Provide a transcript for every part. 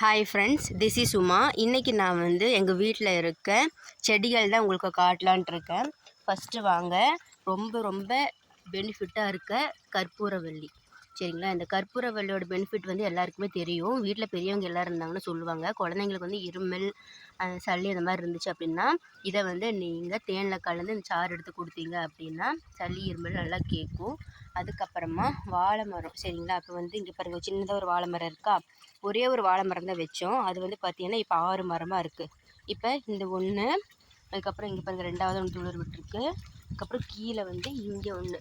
Hi friends this is Uma இன்றைக்கி நான் வந்து எங்கள் வீட்டில் இருக்க செடிகள் தான் உங்களுக்கு காட்டலான்ட்டு இருக்கேன். ஃபஸ்ட்டு வாங்க ரொம்ப ரொம்ப பெனிஃபிட்டாக இருக்க கற்பூரவள்ளி. சரிங்களா? இந்த கற்பூரவள்ளியோட பெனிஃபிட் வந்து எல்லாருக்குமே தெரியும். வீட்டில் பெரியவங்க எல்லோரும் இருந்தாங்கன்னு சொல்லுவாங்க. குழந்தைங்களுக்கு வந்து இருமல் சளி அந்த மாதிரி இருந்துச்சு அப்படின்னா இதை வந்து நீங்கள் தேனில் கலந்து இந்த சாறு எடுத்து கொடுத்தீங்க அப்படின்னா சளி இருமல் நல்லா கேட்கும். அதுக்கப்புறமா வாழை மரம் சரிங்களா? அப்போ வந்து இங்கே பாருங்கள் சின்னதாக ஒரு வாழை மரம் இருக்கா? ஒரே ஒரு வாழை மரம் தான் வச்சோம். அது வந்து பார்த்திங்கன்னா இப்போ ஆறு மரமாக இருக்குது இப்போ இந்த ஒன்று அதுக்கப்புறம் இங்கே பாருங்கள் ரெண்டாவது ஒன்று துளிர் விட்டுருக்கு. அதுக்கப்புறம் கீழே வந்து இங்கே ஒன்று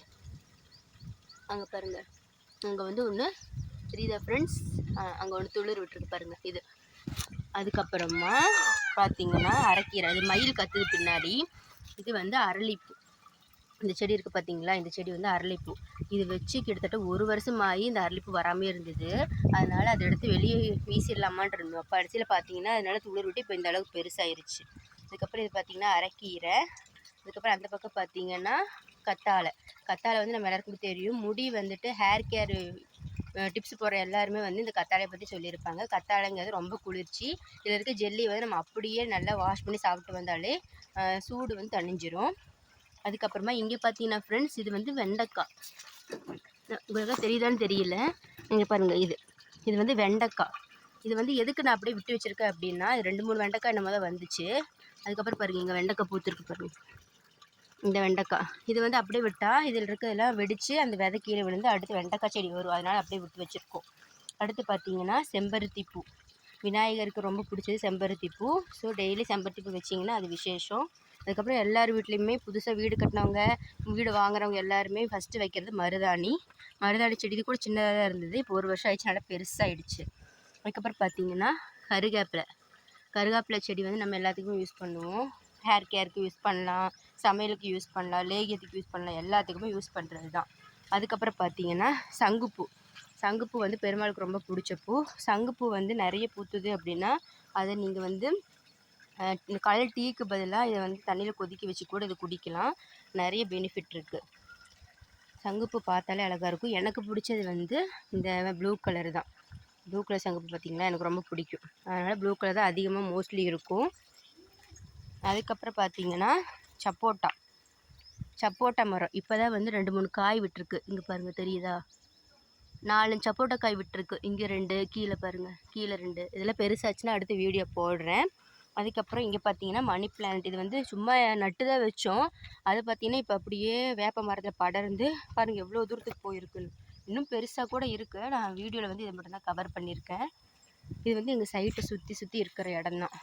அங்கே பாருங்கள் அங்கே வந்து ஒன்று தெரியுதா ஃப்ரெண்ட்ஸ் அங்கே ஒன்று துளிர் விட்டுருக்கு பாருங்கள் இது. அதுக்கப்புறமா பார்த்தீங்கன்னா அரைக்கீரை அது மயில் கத்துது பின்னாடி. இது வந்து அரளிப்பூ. இந்த செடி இருக்குது பார்த்தீங்களா இந்த செடி வந்து அரளிப்பூ. இது வச்சு கிட்டத்தட்ட ஒரு வருஷம் ஆகி இந்த அரளிப்பூ வராமே இருந்தது. அதனால் அதை எடுத்து வெளியே வீசிடலாமான் இருந்தோம். அப்போ பார்த்தீங்கன்னா அதனால் துளிர் விட்டு இப்போ இந்த அளவுக்கு பெருசாயிருச்சு. அதுக்கப்புறம் இது பார்த்தீங்கன்னா அரைக்கீரை. அதுக்கப்புறம் அந்த பக்கம் பார்த்தீங்கன்னா கத்தாழை. கத்தாழை வந்து நம்ம எல்லாருக்கும் தெரியும் முடி வந்துட்டு ஹேர் கேர் டிப்ஸ் போடுற எல்லாருமே வந்து இந்த கத்தாழையை பற்றி சொல்லியிருப்பாங்க. கத்தாழைங்கிறது ரொம்ப குளிர்ச்சி. இதில் இருக்க ஜெல்லி வந்து நம்ம அப்படியே நல்லா வாஷ் பண்ணி சாப்பிட்டு வந்தாலே சூடு வந்து தணிஞ்சிரும். அதுக்கப்புறமா இங்கே பார்த்தீங்கன்னா ஃப்ரெண்ட்ஸ் இது வந்து வெண்டைக்காய். உங்களுக்கு தெரியுதான்னு தெரியல. இங்கே பாருங்கள் இது. இது வந்து வெண்டைக்காய். இது வந்து எதுக்கு நான் அப்படியே விட்டு வச்சுருக்கேன் அப்படின்னா இது ரெண்டு மூணு வெண்டைக்காய் என்ன தான் வந்துச்சு. அதுக்கப்புறம் பாருங்கள் இங்கே வெண்டைக்காய் பூத்துருக்கு பாருங்கள் இந்த வெண்டைக்காய் இது வந்து அப்படியே விட்டால் இதில் இருக்கிறதெல்லாம் வெடித்து அந்த விதை கீழே விழுந்து அடுத்து வெண்டைக்காய் செடி வரும். அதனால் அப்படியே விட்டு வச்சுருக்கோம். அடுத்து பார்த்தீங்கன்னா செம்பருத்தி பூ விநாயகருக்கு ரொம்ப பிடிச்சது செம்பருத்தி பூ ஸோ டெய்லி செம்பருத்தி பூ வச்சிங்கன்னா அது விசேஷம். அதுக்கப்புறம் எல்லார் வீட்லேயுமே புதுசாக வீடு கட்டினவங்க வீடு வாங்குறவங்க எல்லாருமே ஃபஸ்ட்டு வைக்கிறது மருதாணி. மருதாணி செடி கூட சின்னதாக தான் இருந்தது. இப்போ ஒரு வருஷம் ஆயிடுச்சு நல்லா பெருசாகிடுச்சு அதுக்கப்புறம் பார்த்தீங்கன்னா கருவேப்பிலை கருவேப்பிலை செடி வந்து நம்ம எல்லாத்துக்கும் யூஸ் பண்ணுவோம். ஹேர் கேருக்கு யூஸ் பண்ணலாம். சமையலுக்கு யூஸ் பண்ணலாம் லேகியத்துக்கு யூஸ் பண்ணலாம் எல்லாத்துக்குமே யூஸ் பண்ணுறது தான் அதுக்கப்புறம் பார்த்தீங்கன்னா சங்குப்பூ. சங்குப்பூ வந்து பெருமாளுக்கு ரொம்ப பிடிச்ச பூ. சங்குப்பூ வந்து நிறைய பூத்துது அப்படின்னா அதை நீங்கள் வந்து அஹ், இந்த டீக்கு பதிலாக இதை வந்து தண்ணியில் கொதிக்க வச்சு கூட இதை குடிக்கலாம். நிறைய பெனிஃபிட் இருக்குது சங்குப்பூ பார்த்தாலே அழகாக இருக்கும். எனக்கு பிடிச்சது வந்து இந்த ப்ளூ கலர் தான். ப்ளூ கலர் சங்குப்பூ பார்த்திங்களா எனக்கு ரொம்ப பிடிக்கும். அதனால் ப்ளூ கலர் தான் அதிகமாக மோஸ்ட்லி இருக்கும். அதுக்கப்புறம் பார்த்தீங்கன்னா சப்போட்டா. சப்போட்டா மரம். இப்போ தான் வந்து ரெண்டு மூணு காய் விட்டுருக்கு. இங்கே பாருங்கள் தெரியுதா? நாலு சப்போட்டா காய் விட்டுருக்கு. இங்கே ரெண்டு கீழே பாருங்கள் கீழே ரெண்டு. இதெல்லாம் பெருசாச்சுன்னா அடுத்து வீடியோ போடுறேன். அதுக்கப்புறம் இங்கே பார்த்தீங்கன்னா மணி பிளான்ட். இது வந்து சும்மா நட்டு தான் வச்சோம். அது பார்த்தீங்கன்னா இப்போ அப்படியே வேப்ப மரத்தில் படர்ந்து பாருங்கள் எவ்வளோ தூரத்துக்கு போயிருக்குன்னு. இன்னும் பெருசாக கூட இருக்குது நான் வீடியோவில் வந்து இதை மட்டும்தான் கவர் பண்ணியிருக்கேன். இது வந்து எங்கள் சைட்டை சுற்றி சுற்றி இருக்கிற இடம் தான்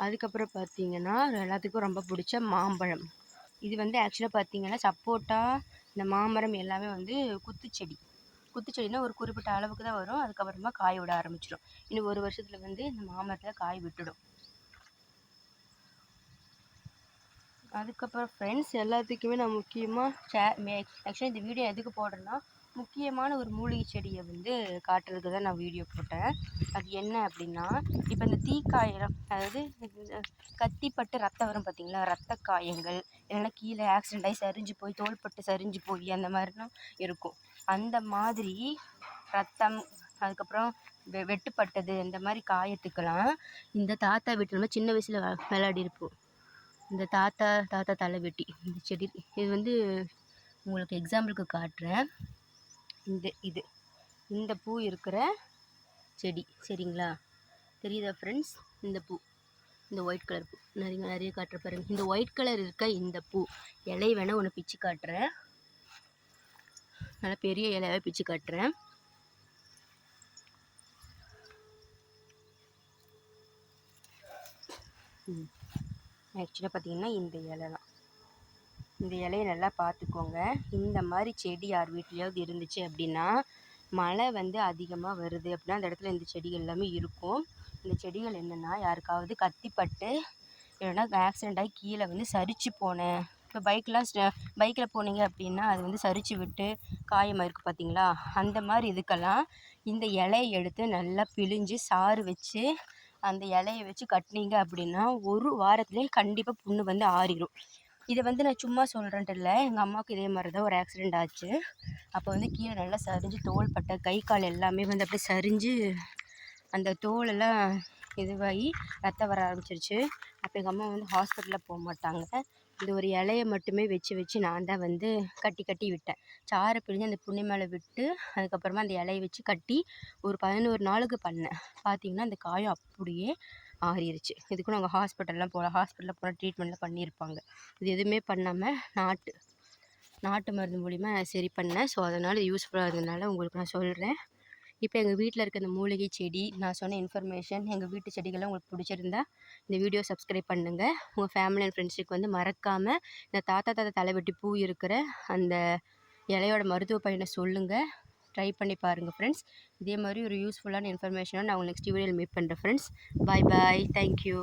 அதுக்கப்புறம் பார்த்தீங்கன்னா எல்லாத்துக்கும் ரொம்ப பிடிச்ச மாம்பழம். இது வந்து ஆக்சுவலாக பார்த்தீங்கன்னா சப்போட்டா இந்த மாமரம் எல்லாமே வந்து குத்துச்செடி. குத்துச்செடினா ஒரு குறிப்பிட்ட அளவுக்கு தான் வரும். அதுக்கப்புறமா காய் விட ஆரம்பிச்சிடும். இன்னும் ஒரு வருஷத்தில் வந்து இந்த மாமரத்தில் காய் விட்டுடும். அதுக்கப்புறம் ஃப்ரெண்ட்ஸ் எல்லாத்துக்குமே நான் முக்கியமாக சே ஆக்சுவலாக இந்த வீடியோ எதுக்கு போடுறேன்னா முக்கியமான ஒரு மூலிகை செடியை வந்து காட்டுறதுக்கு தான் நான் வீடியோ போட்டேன். அது என்ன அப்படின்னா இப்போ இந்த தீக்காயம் அதாவது கத்திப்பட்டு ரத்தம் வரும் பார்த்திங்களா ரத்த காயங்கள் இல்லைன்னா கீழே ஆக்சிடெண்ட் ஆகி சரிஞ்சு போய் தோள்பட்டு சரிஞ்சு போய் அந்த மாதிரிலாம் இருக்கும். அந்த மாதிரி ரத்தம் அதுக்கப்புறம் வெ வெட்டுப்பட்டது இந்த மாதிரி காயத்துக்கெல்லாம் இந்த தாத்தா வீட்டில் நம்ம சின்ன வயசில் விளையாடி இருப்போம். இந்த தாத்தா தாத்தா தலைவெட்டி இந்த செடி இது வந்து உங்களுக்கு எக்ஸாம்பிளுக்கு காட்டுறேன். இந்த இது இந்த பூ இருக்கிற செடி சரிங்களா? தெரியுதா ஃப்ரெண்ட்ஸ் இந்த பூ இந்த ஒயிட் கலர் பூ. நிறைய நிறைய காட்டுற பாருங்க. இந்த ஒயிட் கலர் இருக்க இந்த பூ. இலை வேணால் ஒன்று பிச்சு காட்டுறேன். நல்லா பெரிய இலையாவே பிச்சு காட்டுறேன். ஆக்சுவலாக பார்த்தீங்கன்னா இந்த இலை தான் இந்த இலையை நல்லா பார்த்துக்கோங்க இந்த மாதிரி செடி யார் வீட்லேயாவது இருந்துச்சு அப்படின்னா மழை வந்து அதிகமாக வருது அப்படின்னா அந்த இடத்துல இந்த செடிகள் எல்லாமே இருக்கும். இந்த செடிகள் என்னென்னா யாருக்காவது கத்திப்பட்டு இல்லைன்னா ஆக்சிடெண்ட் ஆகி கீழே வந்து சரிச்சு போனேன். இப்போ பைக்லாம் பைக்கில் போனீங்க அப்படின்னா அது வந்து சரிச்சு விட்டு காயமாக இருக்குது பார்த்தீங்களா அந்த மாதிரி இதுக்கெல்லாம் இந்த இலையை எடுத்து நல்லா பிழிஞ்சு சாறு வச்சு அந்த இலைய வச்சு கட்டினீங்க அப்படின்னா ஒரு வாரத்துலேயே கண்டிப்பாக புண்ணு வந்து ஆறிடும் இதை வந்து நான் சும்மா சொல்கிறேன்ட்டு இல்லை எங்கள் அம்மாவுக்கு இதே மாதிரி தான் ஒரு ஆக்சிடெண்ட் ஆச்சு. அப்போ வந்து கீழே நல்லா சரிஞ்சு தோள்பட்டை கை கால் எல்லாமே வந்து அப்படியே சரிஞ்சு அந்த தோலெல்லாம் இதுவாகி ரத்தம் வர ஆரம்பிச்சிருச்சு. அப்போ எங்கள் அம்மா வந்து ஹாஸ்பிட்டலில் போக மாட்டாங்க. இந்த ஒரு இலையை மட்டுமே வச்சு வச்சு நான் தான் வந்து கட்டி கட்டி விட்டேன். சாறை பிழிஞ்சு அந்த புண்ணி மேலே விட்டு அதுக்கப்புறமா அந்த இலையை வச்சு கட்டி ஒரு பதினோரு நாளுக்கு பண்ணேன். பார்த்தீங்கன்னா அந்த காயம் அப்படியே ஆறிடுச்சு இதுக்கும் நாங்கள் ஹாஸ்பிட்டல்லாம் போகல ஹாஸ்பிட்டலில் போனால் ட்ரீட்மெண்ட்லாம் பண்ணியிருப்பாங்க இது எதுவுமே பண்ணாமல் நாட்டு நாட்டு மருந்து மூலிமா சரி பண்ணேன். ஸோ அதனால் யூஸ்ஃபுல்லாக இருந்ததுனால உங்களுக்கு நான் சொல்கிறேன் இப்போ எங்கள் வீட்டில் இருக்க இந்த மூலிகை செடி நான் சொன்ன இன்ஃபர்மேஷன் எங்கள் வீட்டு செடிகள்லாம் உங்களுக்கு பிடிச்சிருந்தா இந்த வீடியோ சப்ஸ்கிரைப் பண்ணுங்கள் உங்கள் ஃபேமிலி அண்ட் ஃப்ரெண்ட்ஸுக்கு வந்து மறக்காமல் இந்த தாத்தா தாத்தா தலைவெட்டி பூ இருக்கிற அந்த இலையோட மருத்துவ பயனை சொல்லுங்கள் ட்ரை பண்ணி பாருங்கள் ஃப்ரெண்ட்ஸ் இதே மாதிரி ஒரு யூஸ்ஃபுல்லான இன்ஃபர்மேஷனாக நான் உங்களுக்கு நெக்ஸ்ட் வீடியோவில் மீட் பண்ணுறேன் ஃப்ரெண்ட்ஸ் பாய் பாய் தேங்க்யூ